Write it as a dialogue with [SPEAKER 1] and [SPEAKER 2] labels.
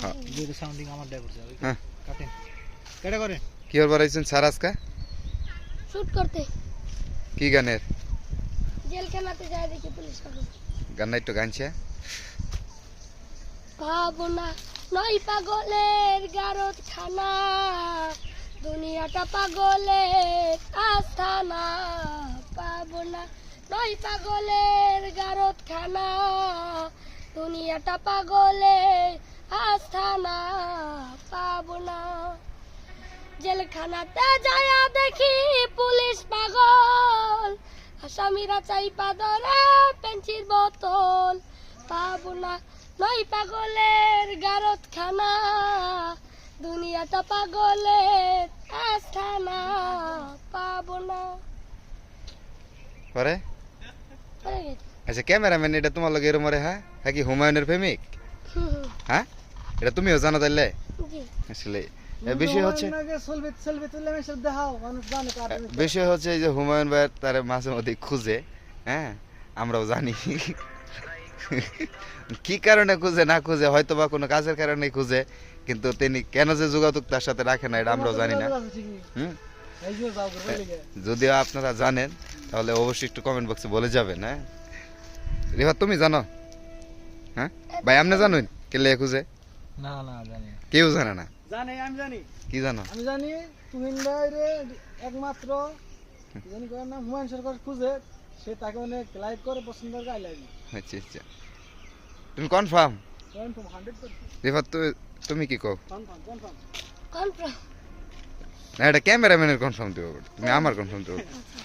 [SPEAKER 1] হ্যাঁ।
[SPEAKER 2] Video sounding আমার driver
[SPEAKER 1] হ্যাঁ।
[SPEAKER 2] কাটেন কেটে করেন
[SPEAKER 1] কি ওর বাড়াইছেন স্যার আজকা?
[SPEAKER 3] শুট করতে।
[SPEAKER 1] কি গানের?
[SPEAKER 3] জেলখানাতে যায় দেখি পুলিশ পাগল
[SPEAKER 1] গান একটু গানছে।
[SPEAKER 3] পাবো না। নয় পাগলের গারদ খানা দুনিয়াটা পাগলের আস্থানা। পাবো না। নয় পাগলের গারদ খানা দুনিয়াটা পাগলে আস্থানা পাবো না। জেলখানাতে যায়া দেখি পুলিশ পাগল। আসামিরা চাই পাদরে পেঞ্চির বোতল। পাবো না নয় পাগলের গারত খানা দুনিয়াটা পাগলের আস্থানা পাবো না।
[SPEAKER 1] পরে। আচ্ছা ক্যামেরাম্যান এটা তোমার লগে এরম হ্যাঁ হ্যাঁ কি হুমায়ুনের প্রেমিক? হ্যাঁ? এটা তুমিও জানো তাইলে? আসলে বিষয় হচ্ছে বিষয় হচ্ছে যে হুমায়ুন ভাই তার মাঝে মধ্যে খুঁজে হ্যাঁ? আমরাও জানি। কি কারণে খুঁজে না খুঁজে হয়তো বা কোনো কাজের কারণে খুঁজে কিন্তু তিনি কেন যে যোগাযোগ তার সাথে রাখে না এটা আমরাও জানি না। হুম? যদিও আপনারা জানেন তাহলে অবশ্যই একটু কমেন্ট বক্সে বলে যাবেন হ্যাঁ? রেফা তুমি জানো? হ্যাঁ ভাই আপনি জানুন কে লে খুঁজে
[SPEAKER 2] না না জানি।
[SPEAKER 1] কেউ জানে না?
[SPEAKER 2] জানি আমি জানি।
[SPEAKER 1] কি জানো?
[SPEAKER 2] আমি জানি তুহিন ভাইরে একমাত্র কি জানি করার নাম হুমায়ুন সরকার খুঁজে সে তাকে অনেক লাইক করে পছন্দ করে আই লাইক
[SPEAKER 1] আচ্ছা আচ্ছা। তুমি কনফার্ম
[SPEAKER 2] কনফার্ম হান্ড্রেড পার্সেন্ট
[SPEAKER 1] রেফা তুমি তুমি কি কও?
[SPEAKER 2] কনফার্ম কনফার্ম
[SPEAKER 3] কনফার্ম
[SPEAKER 1] না এটা ক্যামেরাম্যানের কনফার্ম দেবো তুমি আমার কনফার্ম দেবো।
[SPEAKER 3] আচ্ছা।